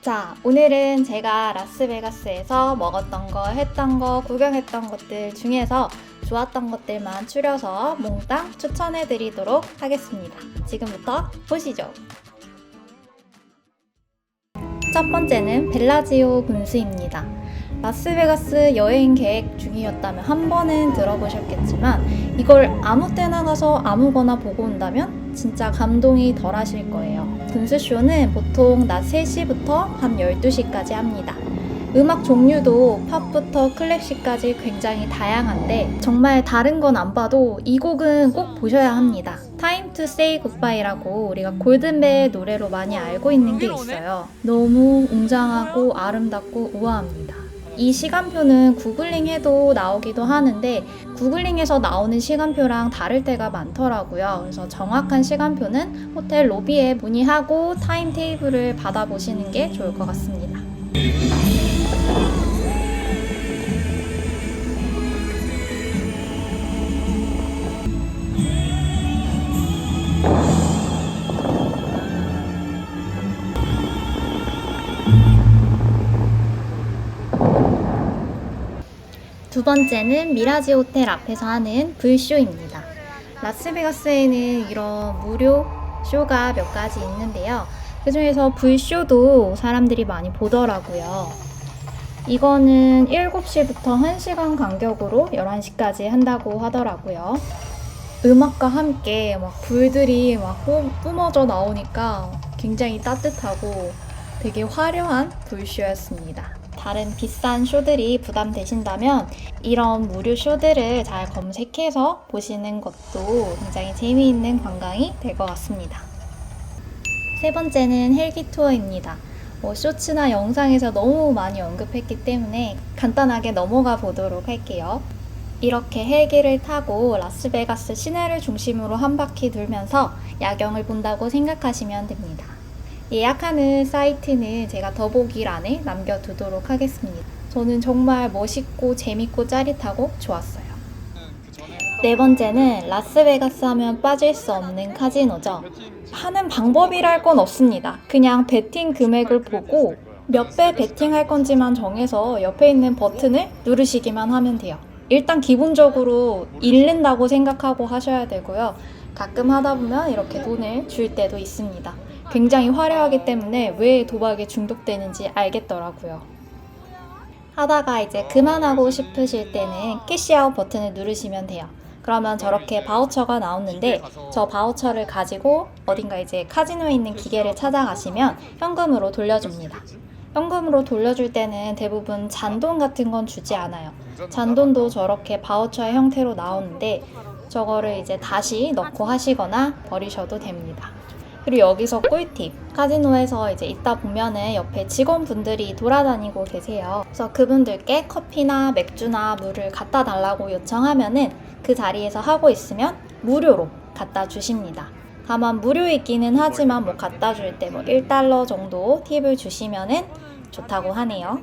자, 오늘은 제가 라스베가스에서 먹었던 거, 했던 거, 구경했던 것들 중에서 좋았던 것들만 추려서 몽땅 추천해 드리도록 하겠습니다. 지금부터 보시죠. 첫 번째는 벨라지오 분수입니다. 라스베가스 여행 계획 중이었다면 한 번은 들어보셨겠지만 이걸 아무 때나 가서 아무거나 보고 온다면 진짜 감동이 덜 하실 거예요. 분수쇼는 보통 낮 3시부터 밤 12시까지 합니다. 음악 종류도 팝부터 클래식까지 굉장히 다양한데 정말 다른 건 안 봐도 이 곡은 꼭 보셔야 합니다. Time to Say Goodbye라고 우리가 골든벨 노래로 많이 알고 있는 게 있어요. 너무 웅장하고 아름답고 우아합니다. 이 시간표는 구글링 해도 나오기도 하는데 구글링에서 나오는 시간표랑 다를 때가 많더라고요. 그래서 정확한 시간표는 호텔 로비에 문의하고 타임 테이블을 받아보시는 게 좋을 것 같습니다. 두 번째는 미라지 호텔 앞에서 하는 불쇼입니다. 라스베가스에는 이런 무료 쇼가 몇 가지 있는데요. 그 중에서 불쇼도 사람들이 많이 보더라고요. 이거는 7시부터 1시간 간격으로 11시까지 한다고 하더라고요. 음악과 함께 막 불들이 막 뿜- 뿜어져 나오니까 굉장히 따뜻하고 되게 화려한 불쇼였습니다. 다른 비싼 쇼들이 부담되신다면 이런 무료 쇼들을 잘 검색해서 보시는 것도 굉장히 재미있는 관광이 될 것 같습니다. 세 번째는 헬기 투어입니다. 뭐 쇼츠나 영상에서 너무 많이 언급했기 때문에 간단하게 넘어가 보도록 할게요. 이렇게 헬기를 타고 라스베가스 시내를 중심으로 한 바퀴 돌면서 야경을 본다고 생각하시면 됩니다. 예약하는 사이트는 제가 더보기란에 남겨두도록 하겠습니다. 저는 정말 멋있고 재밌고 짜릿하고 좋았어요. 네 번째는 라스베가스 하면 빠질 수 없는 카지노죠. 하는 방법이랄 건 없습니다. 그냥 베팅 금액을 보고 몇 배 베팅할 건지만 정해서 옆에 있는 버튼을 누르시기만 하면 돼요. 일단 기본적으로 잃는다고 생각하고 하셔야 되고요. 가끔 하다 보면 이렇게 돈을 줄 때도 있습니다. 굉장히 화려하기 때문에 왜 도박에 중독되는지 알겠더라고요. 하다가 이제 그만하고 싶으실 때는 캐시아웃 버튼을 누르시면 돼요. 그러면 저렇게 바우처가 나오는데 저 바우처를 가지고 어딘가 이제 카지노에 있는 기계를 찾아가시면 현금으로 돌려줍니다. 현금으로 돌려줄 때는 대부분 잔돈 같은 건 주지 않아요. 잔돈도 저렇게 바우처의 형태로 나오는데 저거를 이제 다시 넣고 하시거나 버리셔도 됩니다. 그리고 여기서 꿀팁. 카지노에서 이제 있다 보면은 옆에 직원분들이 돌아다니고 계세요. 그래서 그분들께 커피나 맥주나 물을 갖다 달라고 요청하면은 그 자리에서 하고 있으면 무료로 갖다 주십니다. 다만 무료이기는 하지만 뭐 갖다 줄 때 뭐 1달러 정도 팁을 주시면은 좋다고 하네요.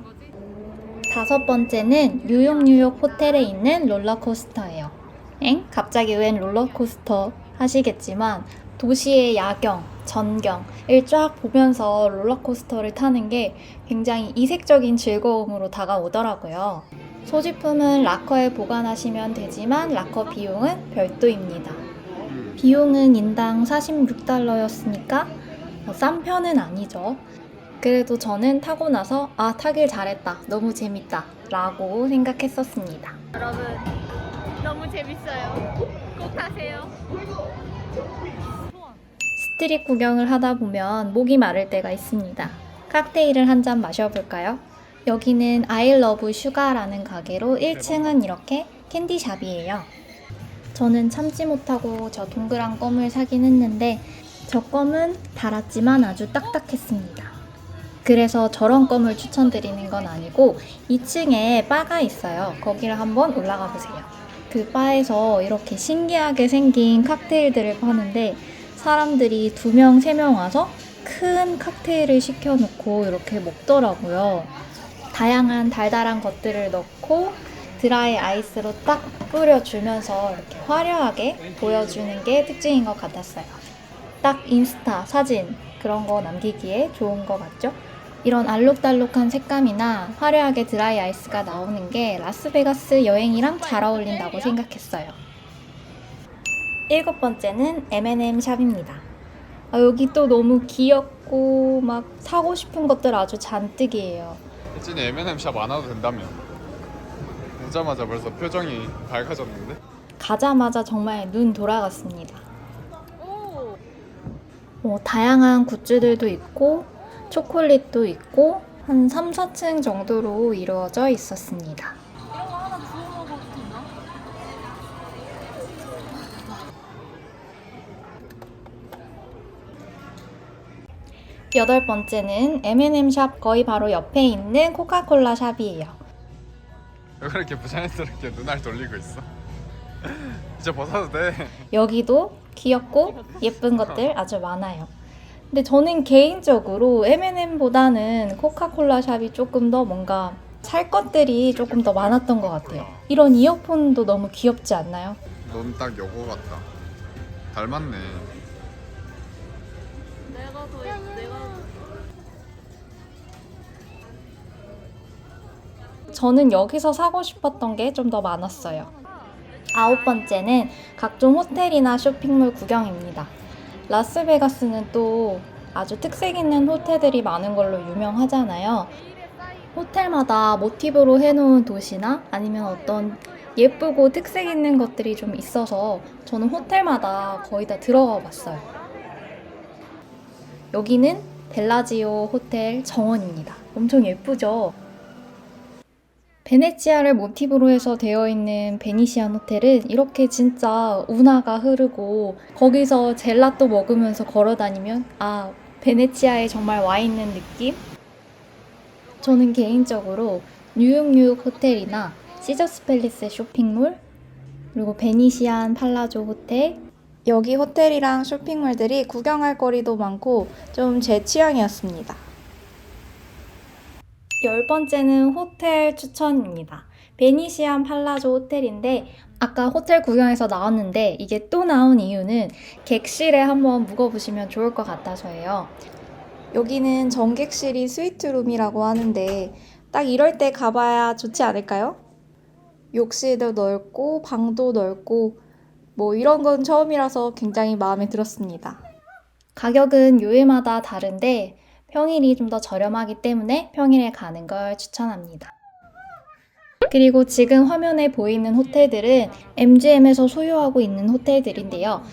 다섯 번째는 뉴욕 뉴욕 호텔에 있는 롤러코스터예요. 엥? 갑자기 웬 롤러코스터 하시겠지만 도시의 야경, 전경을 쫙 보면서 롤러코스터를 타는 게 굉장히 이색적인 즐거움으로 다가오더라고요. 소지품은 락커에 보관하시면 되지만 락커 비용은 별도입니다. 비용은 인당 46달러였으니까 뭐 싼 편은 아니죠. 그래도 저는 타고 나서 아 타길 잘했다 너무 재밌다 라고 생각했었습니다. 여러분 너무 재밌어요. 꼭 타세요. 스트릿 구경을 하다 보면 목이 마를 때가 있습니다. 칵테일을 한 잔 마셔볼까요? 여기는 I love 슈가라는 가게로 1층은 이렇게 캔디샵이에요. 저는 참지 못하고 저 동그란 껌을 사긴 했는데 저 껌은 달았지만 아주 딱딱했습니다. 그래서 저런 껌을 추천드리는 건 아니고 2층에 바가 있어요. 거기를 한번 올라가 보세요. 그 바에서 이렇게 신기하게 생긴 칵테일들을 파는데 사람들이 두 명, 세 명 와서 큰 칵테일을 시켜놓고 이렇게 먹더라고요. 다양한 달달한 것들을 넣고 드라이 아이스로 딱 뿌려주면서 이렇게 화려하게 보여주는 게 특징인 것 같았어요. 딱 인스타 사진 그런 거 남기기에 좋은 것 같죠? 이런 알록달록한 색감이나 화려하게 드라이 아이스가 나오는 게 라스베가스 여행이랑 잘 어울린다고 생각했어요. 일곱 번째는 M&M 샵입니다. 아, 여기 또 너무 귀엽고 막 사고 싶은 것들 아주 잔뜩이에요. 혜진이 M&M 샵 안 와도 된다며 오자마자 벌써 표정이 밝아졌는데? 가자마자 정말 눈 돌아갔습니다. 오. 뭐 다양한 굿즈들도 있고 초콜릿도 있고 한 3, 4층 정도로 이루어져 있었습니다. 이런 거 하나 주워 먹어도 되나? 여덟 번째는 M&M 샵 거의 바로 옆에 있는 코카콜라 샵이에요. 왜 그렇게 부자연스럽게 눈알 돌리고 있어? 이제 벗어도 돼 여기도 귀엽고 예쁜 것들 아주 많아요. 근데 저는 개인적으로 M&M보다는 코카콜라 샵이 조금 더 뭔가 살 것들이 조금 더 많았던 것 같아요. 이런 이어폰도 너무 귀엽지 않나요? 넌딱 요거 같다 닮았네 저는 여기서 사고 싶었던 게 좀 더 많았어요. 아홉 번째는 각종 호텔이나 쇼핑몰 구경입니다. 라스베가스는 또 아주 특색 있는 호텔들이 많은 걸로 유명하잖아요. 호텔마다 모티브로 해놓은 도시나 아니면 어떤 예쁘고 특색 있는 것들이 좀 있어서 저는 호텔마다 거의 다 들어가 봤어요. 여기는 벨라지오 호텔 정원입니다. 엄청 예쁘죠? 베네치아를 모티브로 해서 되어 있는 베니시안 호텔은 이렇게 진짜 운하가 흐르고 거기서 젤라또 먹으면서 걸어 다니면 아, 베네치아에 정말 와 있는 느낌? 저는 개인적으로 뉴욕뉴욕 호텔이나 시저스 팰리스 쇼핑몰 그리고 베니시안 팔라조 호텔 여기 호텔이랑 쇼핑몰들이 구경할 거리도 많고 좀 제 취향이었습니다. 열 번째는 호텔 추천입니다. 베니시안 팔라조 호텔인데 아까 호텔 구경에서 나왔는데 이게 또 나온 이유는 객실에 한번 묵어보시면 좋을 것 같아서예요. 여기는 정객실이 스위트룸이라고 하는데 딱 이럴 때 가봐야 좋지 않을까요? 욕실도 넓고 방도 넓고 뭐 이런 건 처음이라서 굉장히 마음에 들었습니다. 가격은 요일마다 다른데 평일이 좀 더 저렴하기 때문에 평일에 가는 걸 추천합니다. 그리고 지금 화면에 보이는 호텔들은 MGM에서 소유하고 있는 호텔들인데요.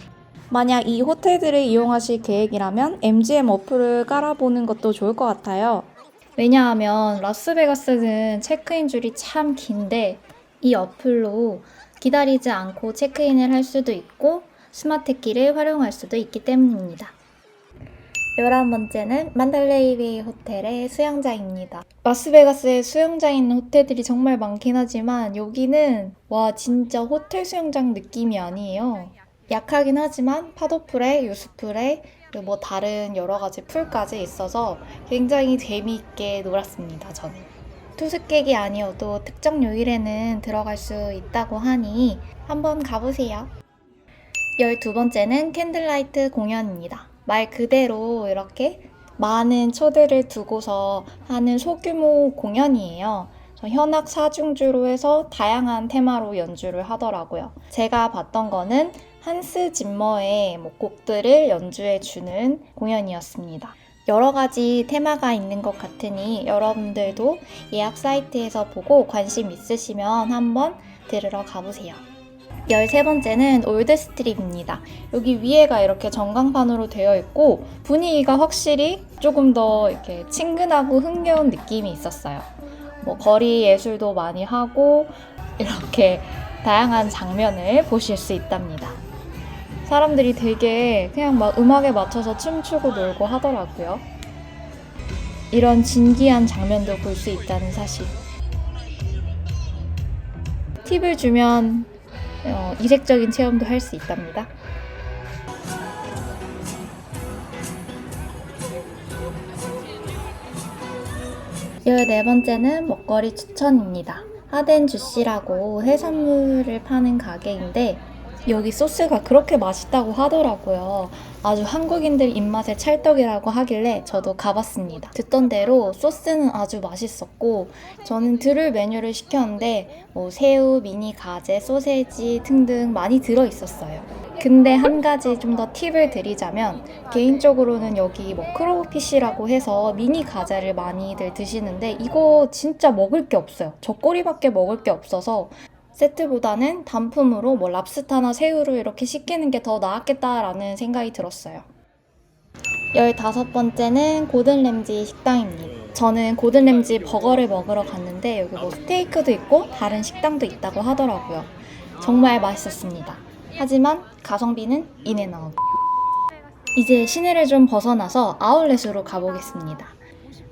만약 이 호텔들을 이용하실 계획이라면 MGM 어플을 깔아보는 것도 좋을 것 같아요. 왜냐하면 라스베가스는 체크인 줄이 참 긴데 이 어플로 기다리지 않고 체크인을 할 수도 있고 스마트키를 활용할 수도 있기 때문입니다. 열한 번째는 만달레이 베이 호텔의 수영장입니다. 라스베가스에 수영장 있는 호텔들이 정말 많긴 하지만 여기는 와 진짜 호텔 수영장 느낌이 아니에요. 약하긴 하지만 파도풀에 유수풀에 뭐 다른 여러 가지 풀까지 있어서 굉장히 재미있게 놀았습니다. 저는. 투숙객이 아니어도 특정 요일에는 들어갈 수 있다고 하니 한번 가보세요. 열두 번째는 캔들라이트 공연입니다. 말 그대로 이렇게 많은 초대를 두고서 하는 소규모 공연이에요. 저 현악 사중주로 해서 다양한 테마로 연주를 하더라고요. 제가 봤던 거는 한스 짐머의 뭐 곡들을 연주해 주는 공연이었습니다. 여러 가지 테마가 있는 것 같으니 여러분들도 예약 사이트에서 보고 관심 있으시면 한번 들으러 가보세요. 13번째는 올드 스트립입니다. 여기 위에가 이렇게 전광판으로 되어 있고 분위기가 확실히 조금 더 이렇게 친근하고 흥겨운 느낌이 있었어요. 뭐 거리 예술도 많이 하고 이렇게 다양한 장면을 보실 수 있답니다. 사람들이 되게 그냥 막 음악에 맞춰서 춤추고 놀고 하더라고요. 이런 진기한 장면도 볼 수 있다는 사실. 팁을 주면 어, 이색적인 체험도 할 수 있답니다. 열네 번째는 먹거리 추천입니다. 하덴 주시라고 해산물을 파는 가게인데 여기 소스가 그렇게 맛있다고 하더라고요. 아주 한국인들 입맛에 찰떡이라고 하길래 저도 가봤습니다. 듣던 대로 소스는 아주 맛있었고 저는 들을 메뉴를 시켰는데 뭐 새우, 미니 가재, 소세지 등등 많이 들어 있었어요. 근데 한 가지 좀 더 팁을 드리자면 개인적으로는 여기 뭐 크로우피쉬라고 해서 미니 가재를 많이들 드시는데 이거 진짜 먹을 게 없어요. 저 꼬리밖에 먹을 게 없어서 세트보다는 단품으로 뭐 랍스타나 새우를 이렇게 시키는 게 더 나았겠다라는 생각이 들었어요. 15번째는 고든 램지 식당입니다. 저는 고든 램지 버거를 먹으러 갔는데 여기 뭐 스테이크도 있고 다른 식당도 있다고 하더라고요. 정말 맛있었습니다. 하지만 가성비는 인앤아웃. 이제 시내를 좀 벗어나서 아울렛으로 가보겠습니다.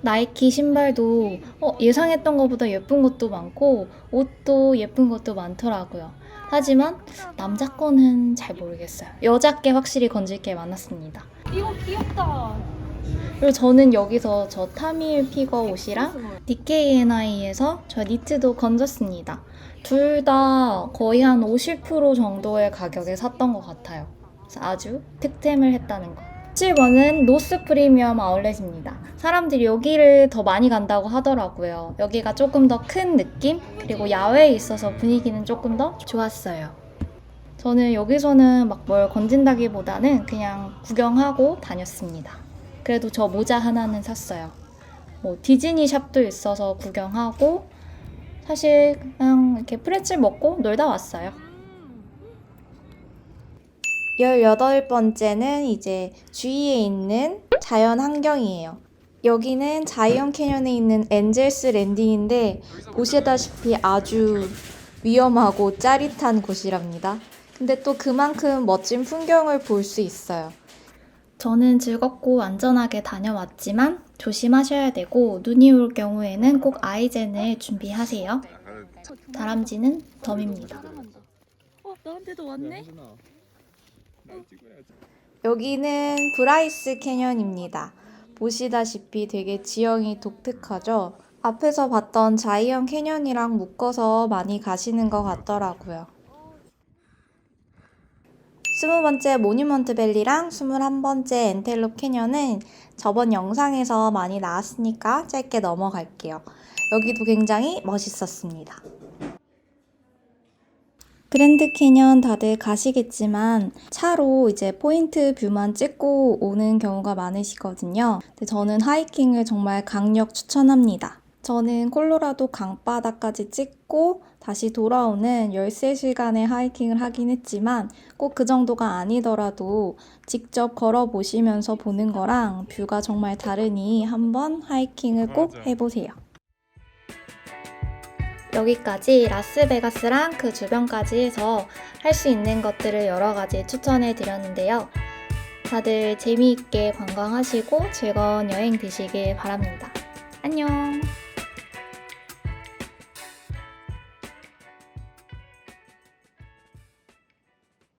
나이키 신발도 어, 예상했던 것보다 예쁜 것도 많고 옷도 예쁜 것도 많더라고요. 하지만 남자 거는 잘 모르겠어요. 여자 게 확실히 건질 게 많았습니다. 이거 귀엽다. 그리고 저는 여기서 저 타밀 피거 옷이랑 DKNI에서 저 니트도 건졌습니다. 둘 다 거의 한 50% 정도의 가격에 샀던 것 같아요. 그래서 아주 득템을 했다는 거. 7번은 노스 프리미엄 아울렛입니다. 사람들이 여기를 더 많이 간다고 하더라고요. 여기가 조금 더 큰 느낌? 그리고 야외에 있어서 분위기는 조금 더 좋았어요. 저는 여기서는 막 뭘 건진다기보다는 그냥 구경하고 다녔습니다. 그래도 저 모자 하나는 샀어요. 뭐 디즈니 샵도 있어서 구경하고 사실 그냥 이렇게 프레첼 먹고 놀다 왔어요. 18번째는 이제 주위에 있는 자연 환경이에요. 여기는 자이언 캐년에 있는 엔젤스 랜딩인데 보시다시피 아주 위험하고 짜릿한 곳이랍니다. 근데 또 그만큼 멋진 풍경을 볼 수 있어요. 저는 즐겁고 안전하게 다녀왔지만 조심하셔야 되고 눈이 올 경우에는 꼭 아이젠을 준비하세요. 다람쥐는 덤입니다. 어 나한테도 왔네? 여기는 브라이스 캐년입니다. 보시다시피 되게 지형이 독특하죠? 앞에서 봤던 자이언 캐년이랑 묶어서 많이 가시는 것 같더라고요. 스무 번째 모뉴먼트 밸리랑 스물한 번째 엔텔롭 캐년은 저번 영상에서 많이 나왔으니까 짧게 넘어갈게요. 여기도 굉장히 멋있었습니다. 그랜드 캐년 다들 가시겠지만 차로 이제 포인트 뷰만 찍고 오는 경우가 많으시거든요. 근데 저는 하이킹을 정말 강력 추천합니다. 저는 콜로라도 강바다까지 찍고 다시 돌아오는 13시간의 하이킹을 하긴 했지만 꼭 그 정도가 아니더라도 직접 걸어보시면서 보는 거랑 뷰가 정말 다르니 한번 하이킹을 꼭. 해보세요. 여기까지 라스베가스랑 그 주변까지 해서 할 수 있는 것들을 여러 가지 추천해 드렸는데요. 다들 재미있게 관광하시고 즐거운 여행 되시길 바랍니다. 안녕!